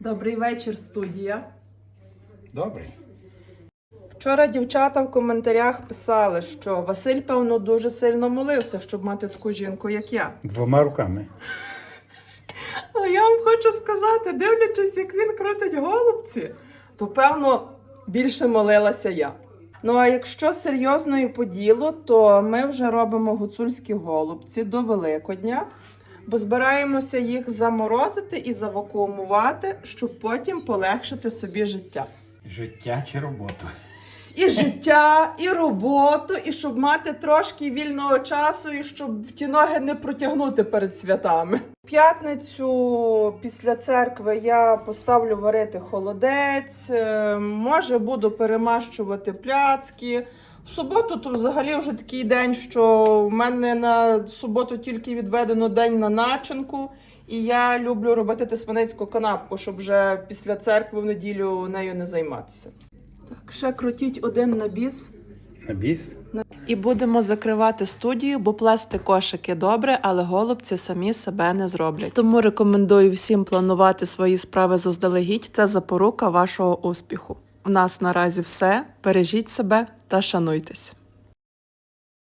Добрий вечір, студія. Добре. Вчора дівчата в коментарях писали, що Василь, певно, дуже сильно молився, щоб мати таку жінку, як я. Двома руками. Але я вам хочу сказати, дивлячись, як він крутить голубці, то певно більше молилася я. Ну а якщо серйозно і по ділу, то ми вже робимо гуцульські голубці до Великодня, бо збираємося їх заморозити і завакуумувати, щоб потім полегшити собі життя. Життя чи робота. І життя, і роботу, і щоб мати трошки вільного часу, і щоб ті ноги не протягнути перед святами. П'ятницю після церкви я поставлю варити холодець, е, може буду перемащувати пляцки. В суботу то взагалі вже такий день, що в мене на суботу тільки відведено день на начинку. І я люблю робити тисманицьку канапку, щоб вже після церкви в неділю нею не займатися. Так, ще крутіть один набіс. На біс. І будемо закривати студію, бо плести кошики добре, але голубці самі себе не зроблять. Тому рекомендую всім планувати свої справи заздалегідь. Це запорука вашого успіху. У нас наразі все. Бережіть себе та шануйтесь.